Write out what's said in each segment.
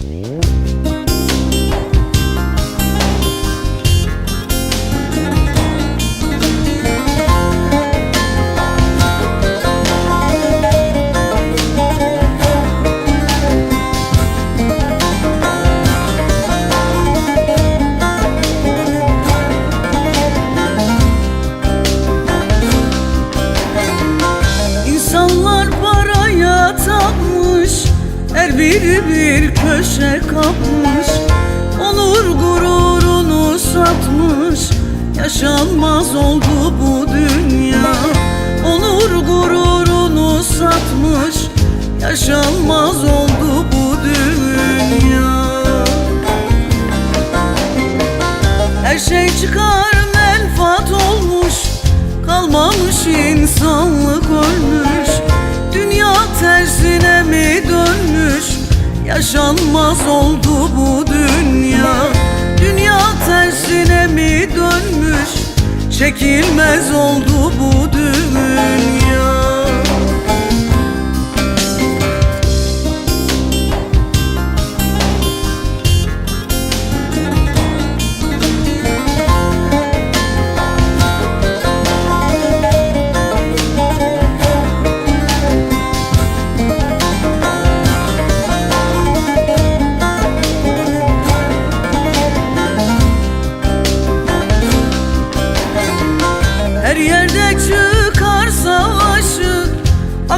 Mm-hmm. Biri bir köşe kapmış Onur gururunu satmış. Yaşanmaz oldu bu dünya Onur gururunu satmış. Yaşanmaz oldu bu dünya. Her şey çıkar menfaat olmuş Kalmamış insanlık ölmüş Yaşanmaz oldu bu dünya. Dünya tersine mi dönmüş? Çekilmez oldu bu dünya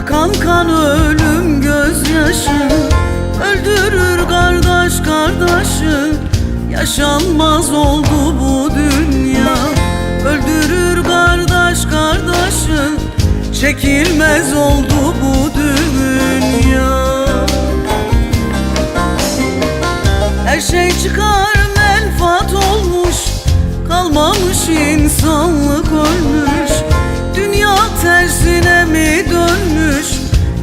Akan kan ölüm gözyaşı. Öldürür kardeş kardeşi. Yaşanmaz oldu bu dünya. Öldürür kardeş kardeşi. Çekilmez oldu bu dünya. Her şey çıkar menfaat olmuş. Kalmamış insanlık ölmüş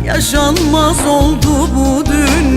Yaşanmaz oldu bu dünya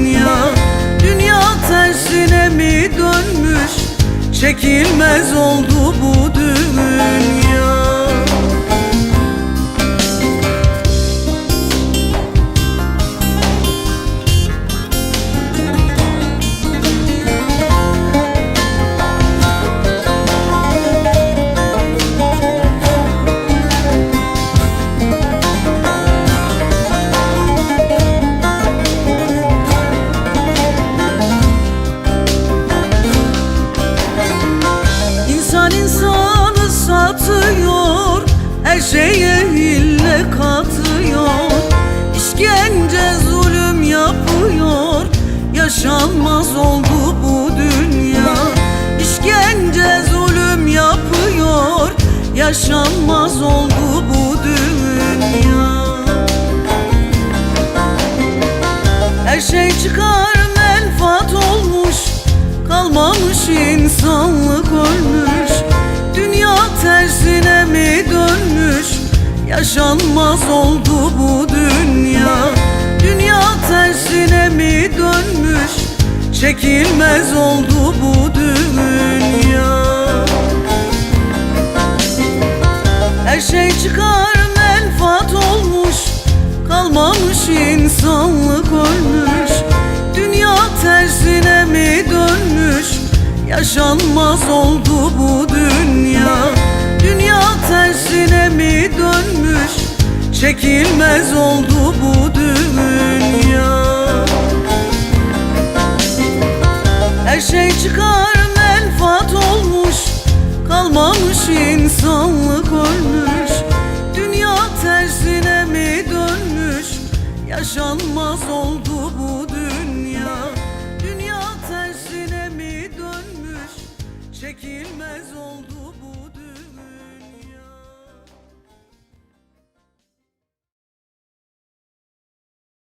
şeye hille katıyor. İşkence zulüm yapıyor. Yaşanmaz oldu bu dünya. İşkence zulüm yapıyor. Yaşanmaz oldu bu dünya. Her şey çıkar menfaat olmuş. Kalmamış insanlık ölmüş. Dünya tersine Yaşanmaz oldu bu dünya. Dünya tersine mi dönmüş? Çekilmez oldu bu dünya. Her şey çıkar menfaat olmuş. Kalmamış insanlık ölmüş. Dünya tersine mi dönmüş? Yaşanmaz oldu bu dünya çekilmez oldu bu dünya. Her şey çıkar menfaat olmuş Kalmamış insanlık ölmüş. Dünya tersine mi dönmüş? Yaşanmaz oldu bu dünya. Dünya tersine mi dönmüş? Çekilmez oldu bu dünya